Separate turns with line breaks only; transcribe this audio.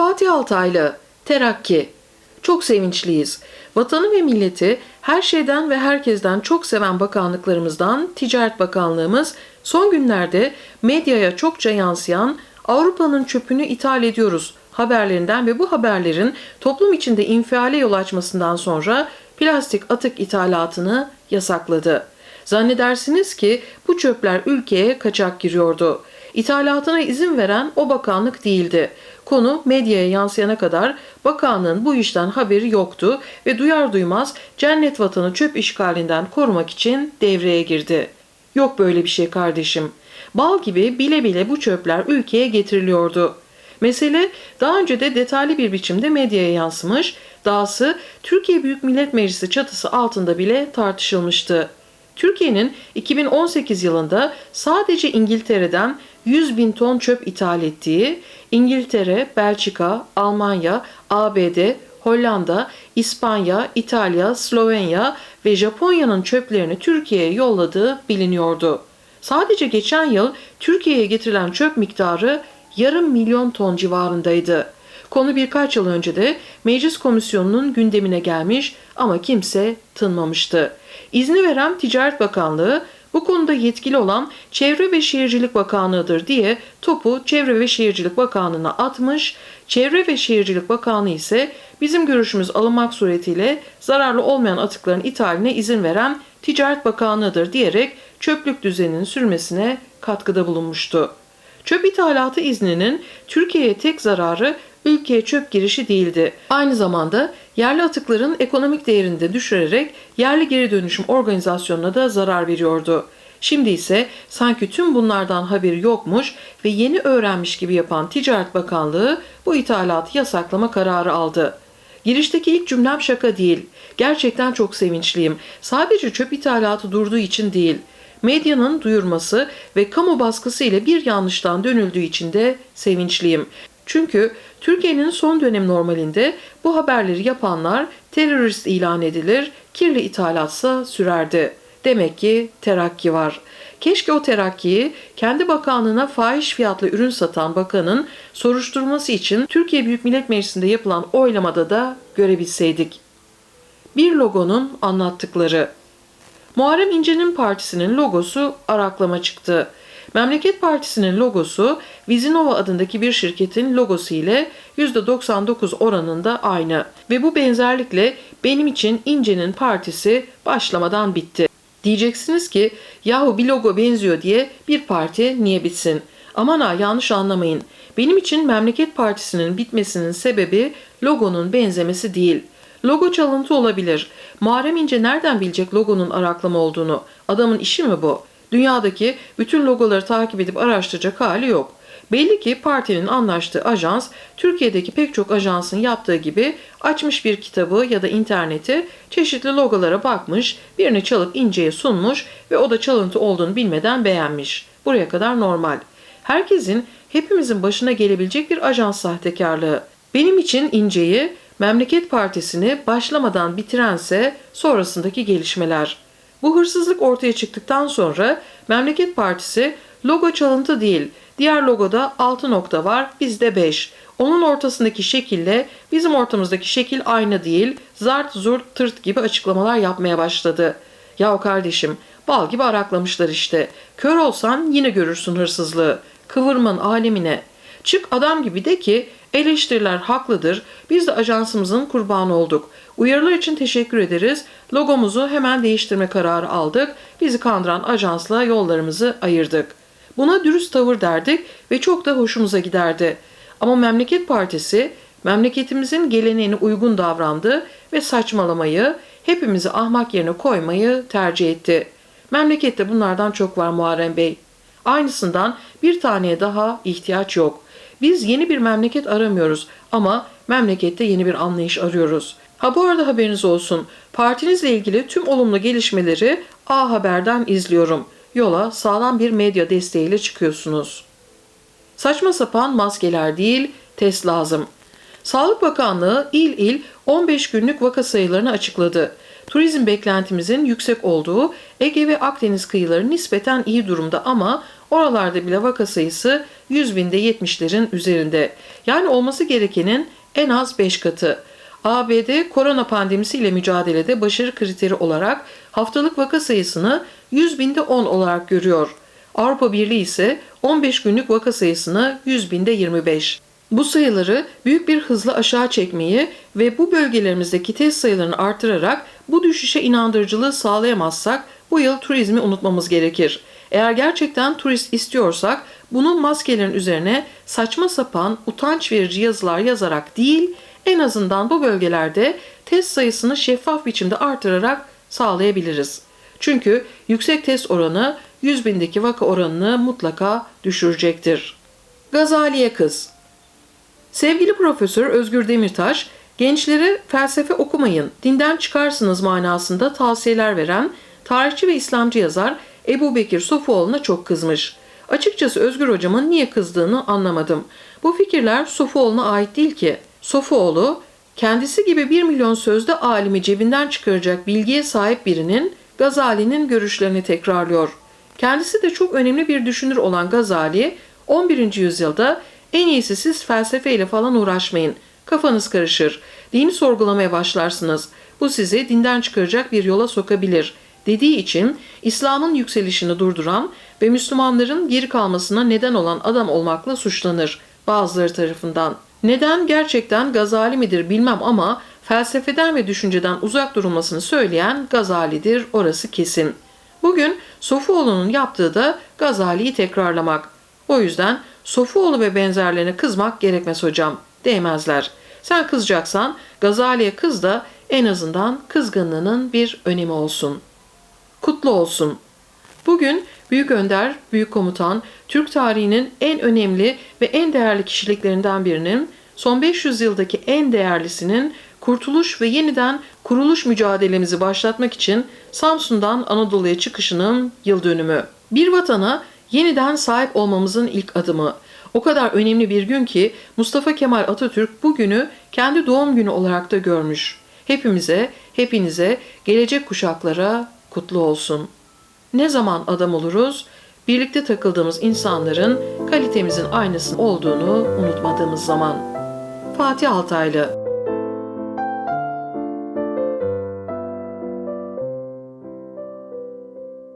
Fatih Altaylı, Terakki. Çok sevinçliyiz. Vatanı ve milleti her şeyden ve herkesten çok seven bakanlıklarımızdan Ticaret Bakanlığımız son günlerde medyaya çokça yansıyan Avrupa'nın çöpünü ithal ediyoruz haberlerinden ve bu haberlerin toplum içinde infiale yol açmasından sonra plastik atık ithalatını yasakladı. Zannedersiniz ki bu çöpler ülkeye kaçak giriyordu. İthalatına izin veren o bakanlık değildi. Konu medyaya yansıyana kadar bakanlığın bu işten haberi yoktu ve duyar duymaz cennet vatanı çöp işgalinden korumak için devreye girdi. Yok böyle bir şey kardeşim. Bal gibi bile bile bu çöpler ülkeye getiriliyordu. Mesele daha önce de detaylı bir biçimde medyaya yansımış, dahası Türkiye Büyük Millet Meclisi çatısı altında bile tartışılmıştı. Türkiye'nin 2018 yılında sadece İngiltere'den 100 bin ton çöp ithal ettiği, İngiltere, Belçika, Almanya, ABD, Hollanda, İspanya, İtalya, Slovenya ve Japonya'nın çöplerini Türkiye'ye yolladığı biliniyordu. Sadece geçen yıl Türkiye'ye getirilen çöp miktarı yarım milyon ton civarındaydı. Konu birkaç yıl önce de meclis komisyonunun gündemine gelmiş ama kimse tınmamıştı. İzni veren Ticaret Bakanlığı bu konuda yetkili olan Çevre ve Şehircilik Bakanlığı'dır diye topu Çevre ve Şehircilik Bakanlığı'na atmış, Çevre ve Şehircilik Bakanlığı ise bizim görüşümüz alınmak suretiyle zararlı olmayan atıkların ithaline izin veren Ticaret Bakanlığı'dır diyerek çöplük düzeninin sürmesine katkıda bulunmuştu. Çöp ithalatı izninin Türkiye'ye tek zararı ülkeye çöp girişi değildi. Aynı zamanda yerli atıkların ekonomik değerini de düşürerek yerli geri dönüşüm organizasyonuna da zarar veriyordu. Şimdi ise sanki tüm bunlardan haberi yokmuş ve yeni öğrenmiş gibi yapan Ticaret Bakanlığı bu ithalatı yasaklama kararı aldı. Girişteki ilk cümlem şaka değil. Gerçekten çok sevinçliyim. Sadece çöp ithalatı durduğu için değil. Medyanın duyurması ve kamu baskısı ile bir yanlıştan dönüldüğü için de sevinçliyim. Çünkü Türkiye'nin son dönem normalinde bu haberleri yapanlar terörist ilan edilir, kirli ithalatsa sürerdi. Demek ki terakki var. Keşke o terakkiyi kendi bakanlığına fahiş fiyatlı ürün satan bakanın soruşturması için Türkiye Büyük Millet Meclisi'nde yapılan oylamada da görebilseydik. Bir logonun anlattıkları. Muharrem İnce'nin partisinin logosu araklama çıktı. Memleket Partisi'nin logosu Vizinova adındaki bir şirketin logosu ile %99 oranında aynı ve bu benzerlikle benim için İnce'nin partisi başlamadan bitti. Diyeceksiniz ki yahu bir logo benziyor diye bir parti niye bitsin? Aman ha yanlış anlamayın. Benim için Memleket Partisi'nin bitmesinin sebebi logonun benzemesi değil. Logo çalıntı olabilir. Muharrem İnce nereden bilecek logonun araklama olduğunu? Adamın işi mi bu? Dünyadaki bütün logoları takip edip araştıracak hali yok. Belli ki partinin anlaştığı ajans Türkiye'deki pek çok ajansın yaptığı gibi açmış bir kitabı ya da interneti çeşitli logolara bakmış, birini çalıp inceye sunmuş ve o da çalıntı olduğunu bilmeden beğenmiş. Buraya kadar normal. Herkesin hepimizin başına gelebilecek bir ajans sahtekarlığı. Benim için inceyi Memleket Partisi'ni başlamadan bitirense sonrasındaki gelişmeler. Bu hırsızlık ortaya çıktıktan sonra Memleket Partisi logo çalıntı değil, diğer logoda 6 nokta var, bizde 5. Onun ortasındaki şekille bizim ortamızdaki şekil aynı değil, zart zurt tırt gibi açıklamalar yapmaya başladı. Yahu kardeşim, bal gibi araklamışlar işte. Kör olsan yine görürsün hırsızlığı. Kıvırman alemine. Çık adam gibi de ki eleştiriler haklıdır. Biz de ajansımızın kurbanı olduk. Uyarılar için teşekkür ederiz. Logomuzu hemen değiştirme kararı aldık. Bizi kandıran ajansla yollarımızı ayırdık. Buna dürüst tavır derdik ve çok da hoşumuza giderdi. Ama Memleket Partisi memleketimizin geleneğine uygun davrandı ve saçmalamayı, hepimizi ahmak yerine koymayı tercih etti. Memlekette bunlardan çok var Muharrem Bey. Aynısından bir taneye daha ihtiyaç yok. Biz yeni bir memleket aramıyoruz ama memlekette yeni bir anlayış arıyoruz. Ha bu arada haberiniz olsun. Partinizle ilgili tüm olumlu gelişmeleri A Haber'den izliyorum. Yola sağlam bir medya desteğiyle çıkıyorsunuz. Saçma sapan maskeler değil, test lazım. Sağlık Bakanlığı il il 15 günlük vaka sayılarını açıkladı. Turizm beklentimizin yüksek olduğu Ege ve Akdeniz kıyıları nispeten iyi durumda ama oralarda bile vaka sayısı 100 binde 70'lerin üzerinde. Yani olması gerekenin en az 5 katı. ABD korona pandemisiyle mücadelede başarı kriteri olarak haftalık vaka sayısını 100 binde 10 olarak görüyor. Avrupa Birliği ise 15 günlük vaka sayısını 100 binde 25. Bu sayıları büyük bir hızla aşağı çekmeyi ve bu bölgelerimizdeki test sayılarını artırarak bu düşüşe inandırıcılığı sağlayamazsak bu yıl turizmi unutmamız gerekir. Eğer gerçekten turist istiyorsak bunun maskelerin üzerine saçma sapan utanç verici yazılar yazarak değil en azından bu bölgelerde test sayısını şeffaf biçimde artırarak sağlayabiliriz. Çünkü yüksek test oranı 100 bindeki vaka oranını mutlaka düşürecektir. Gazaliye Kız Sevgili Profesör Özgür Demirtaş, gençlere felsefe okumayın, dinden çıkarsınız manasında tavsiyeler veren tarihçi ve İslamcı yazar Ebu Bekir Sofuoğlu'na çok kızmış. Açıkçası Özgür hocamın niye kızdığını anlamadım. Bu fikirler Sofuoğlu'na ait değil ki. Sofuoğlu, kendisi gibi bir milyon sözde alimi cebinden çıkaracak bilgiye sahip birinin Gazali'nin görüşlerini tekrarlıyor. Kendisi de çok önemli bir düşünür olan Gazali, 11. yüzyılda en iyisi siz felsefeyle falan uğraşmayın. Kafanız karışır. Dini sorgulamaya başlarsınız. Bu sizi dinden çıkaracak bir yola sokabilir. Dediği için İslam'ın yükselişini durduran ve Müslümanların geri kalmasına neden olan adam olmakla suçlanır bazıları tarafından. Neden gerçekten Gazali midir bilmem ama felsefeden ve düşünceden uzak durulmasını söyleyen Gazali'dir orası kesin. Bugün Sofuoğlu'nun yaptığı da Gazali'yi tekrarlamak. O yüzden Sofuoğlu ve benzerlerine kızmak gerekmez hocam. Değmezler. Sen kızacaksan Gazali'ye kız da en azından kızgınlığının bir önemi olsun. Kutlu olsun. Bugün Büyük Önder, Büyük Komutan, Türk tarihinin en önemli ve en değerli kişiliklerinden birinin, son 500 yıldaki en değerlisinin kurtuluş ve yeniden kuruluş mücadelemizi başlatmak için Samsun'dan Anadolu'ya çıkışının yıl dönümü. Bir vatana yeniden sahip olmamızın ilk adımı. O kadar önemli bir gün ki Mustafa Kemal Atatürk bu günü kendi doğum günü olarak da görmüş. Hepimize, hepinize, gelecek kuşaklara kutlu olsun. Ne zaman adam oluruz? Birlikte takıldığımız insanların kalitemizin aynısı olduğunu unutmadığımız zaman. Fatih Altaylı